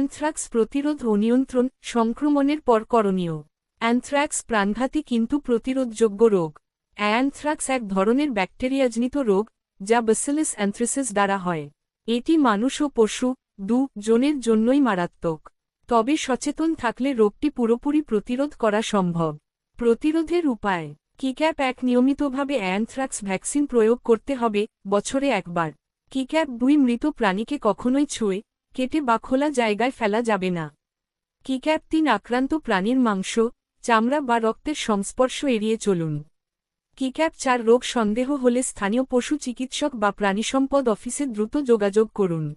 Anthrax প্রতিরোধ ও নিয়ন্ত্রণ সংক্রমণের পর করণীয়। অ্যানথ্রাক্স প্রাণঘাতী কিন্তু প্রতিরোধযোগ্য রোগ। অ্যানথ্রাক্স এক ধরনের ব্যাকটেরিয়াজনিত রোগ, যা বেসিলিস অ্যান্থ্রেসিস দ্বারা হয়। এটি মানুষ ও পশু, দু জনের জন্যই মারাত্মক। তবে সচেতন থাকলে রোগটি পুরোপুরি প্রতিরোধ করা সম্ভব। প্রতিরোধের উপায়। কিক্যাপ এক নিয়মিতভাবে অ্যানথ্রাক্স ভ্যাকসিন প্রয়োগ করতে হবে বছরে একবার। কিক্যাপ দুই মৃত প্রাণীকে কখনোই ছুঁয়ে কেটে বা খোলা জায়গায় ফেলা যাবে না। কিক্যাপ তিন আক্রান্ত প্রাণীর মাংস, চামড়া বা রক্তের সংস্পর্শ এড়িয়ে চলুন। কিক্যাপ চার রোগ সন্দেহ হলে স্থানীয় পশু চিকিৎসক বা প্রাণীসম্পদ অফিসে দ্রুত যোগাযোগ করুন।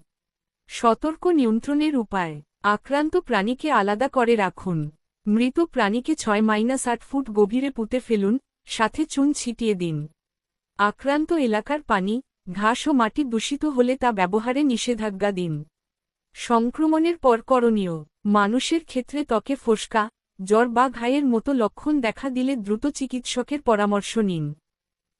সতর্ক নিয়ন্ত্রণের উপায়, আক্রান্ত প্রাণীকে আলাদা করে রাখুন। মৃত প্রাণীকে ছয় মাইনাস আট ফুট গভীরে পুঁতে ফেলুন, সাথে চুন ছিটিয়ে দিন। আক্রান্ত এলাকার পানি, ঘাস ও মাটি দূষিত হলে তা ব্যবহারে নিষেধাজ্ঞা দিন। সংক্রমণের পর করণীয়। মানুষের ক্ষেত্রে ত্বকে ফোসকা, জ্বর বা ঘায়ের মতো লক্ষণ দেখা দিলে দ্রুত চিকিৎসকের পরামর্শ নিন।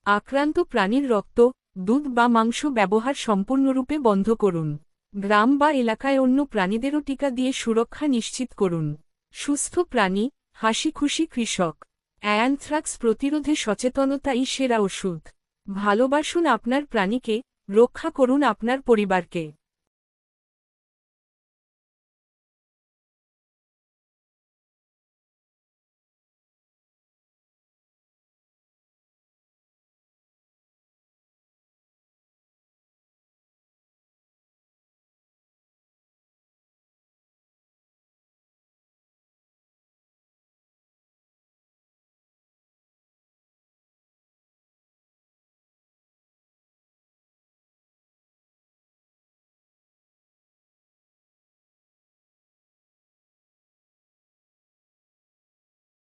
আক্রান্ত প্রাণীর রক্ত, দুধ বা মাংস ব্যবহার সম্পূর্ণরূপে বন্ধ করুন। গ্রাম বা এলাকায় অন্য প্রাণীদেরও টিকা দিয়ে সুরক্ষা নিশ্চিত করুন। সুস্থ প্রাণী হাসি খুশি কৃষক। অ্যানথ্রাক্স প্রতিরোধে সচেতনতাই সেরা ওষুধ। ভালোবাসুন আপনার প্রাণীকে, রক্ষা করুন আপনার পরিবারকে।